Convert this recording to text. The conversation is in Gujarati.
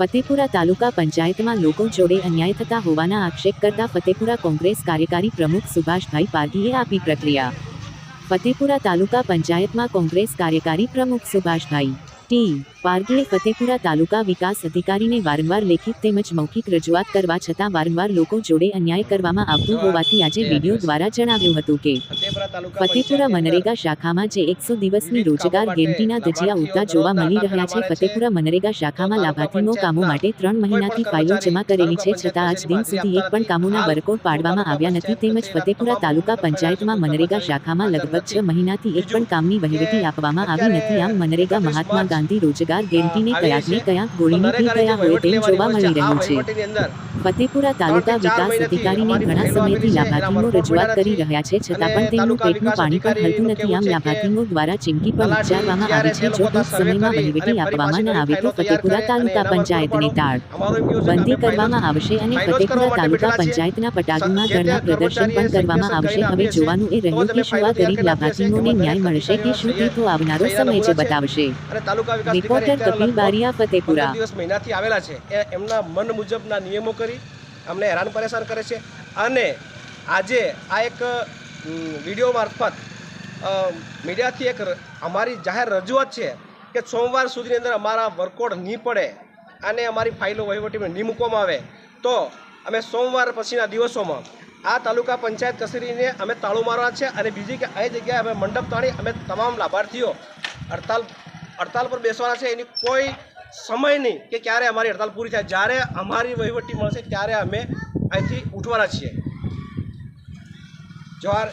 ફતેપુરા તાલુકા પંચાયતમાં લોકો જોડે અન્યાય થતા હોવાના આક્ષેપ કરતા ફતેપુરા કોંગ્રેસ કાર્યકારી પ્રમુખ સુભાષભાઈ પારધીએ આપી પ્રક્રિયા. ફતેપુરા તાલુકા પંચાયતમાં કોંગ્રેસ કાર્યકારી પ્રમુખ સુભાષભાઈ ટી પારધીએ ફતેપુરા તાલુકા વિકાસ અધિકારીને વારંવાર લેખિત તેમજ મૌખિક રજૂઆત કરવા છતાં વારંવાર લોકો જોડે અન્યાય કરવામાં આવતું હોવાથી આજે વીડિયો દ્વારા જણાવ્યું હતું કે ફતેપુરા મનરેગા શાખામાં જે એકસો દિવસની રોજગાર ગેરંટીના ધજિયા ઉડતા જોવા મળી રહ્યા છે. ફતેપુરા મનરેગા શાખામાં લાભાર્થીનો કામો માટે ત્રણ મહિનાથી ફાઇલો જમા કરેલી છે છતાં આજ દિન સુધી એક પણ કામોના વર્કઆઉટ પાડવામાં આવ્યા નથી. તેમજ ફતેપુરા તાલુકા પંચાયતમાં મનરેગા શાખામાં લગભગ છ મહિનાથી એક પણ કામની વહીવટી આપવામાં આવી નથી. આમ મનરેગા મહાત્મા ગાંધી રોજગાર ગેરંટીને ક્યાંક ને ક્યાંક ગોળીની પી ગયા હોય તેમ જોવા મળી રહ્યું છે. ફતેપુરા તાલુકા વિકાસ અધિકારીને ઘણા સમયથી લાભાર્થીઓ રજૂઆત કરી રહ્યા છે છતાં પણ તેમનું પેટનું પાણી પણ હલતું નથી. આમ લાભાર્થીઓ દ્વારા ચીમકી પણ ઉચ્ચારવામાં આવી છે જો ટૂંક સમયમાં વહીવટી આપવામાં ન આવે તો ફતેપુરા તાલુકા પંચાયતને તાળ. બંધી કરવામાં આવશે અને ફતેપુરા તાલુકા પંચાયતના પટાગમાં ધરના પ્રદર્શન પણ કરવામાં આવશે. હવે જોવાનું એ રહ્યું કે શું આ ગરીબ લાભાર્થીઓને ન્યાય મળશે કે શું તે તો આવનારો સમય જ બતાવશે. રિપોર્ટર કપિલ બારિયા ફતેપુરા દિવસ મહિનાથી આવેલા છે એમના મન મુજબના નિયમો કરી અમને હેરાન પરેશાન કરે છે. અને આજે આ એક વીડિયો મારફત મીડિયાથી એક અમારી જાહેર રજૂઆત છે કે સોમવાર સુધીની અંદર અમારા વર્કઆઉટ નહીં પડે અને અમારી ફાઇલો વહીવટીમાં નહીં મૂકવામાં આવે. તો અમે સોમવાર પછીના દિવસોમાં આ તાલુકા પંચાયત કચેરીને અમે તાળું મારવા છે અને બીજી કે એ જગ્યાએ અમે મંડપ તાણી અમે તમામ લાભાર્થીઓ હડતાલ હડતાલ પર બેસવાના છે. એની કોઈ સમય નહીં કે ક્યારે અમારી હડતાલ પૂરી થાય. જ્યારે અમારી વહીવટી મળશે ત્યારે અમે અહીંથી ઉઠવાના છીએ. જવાહર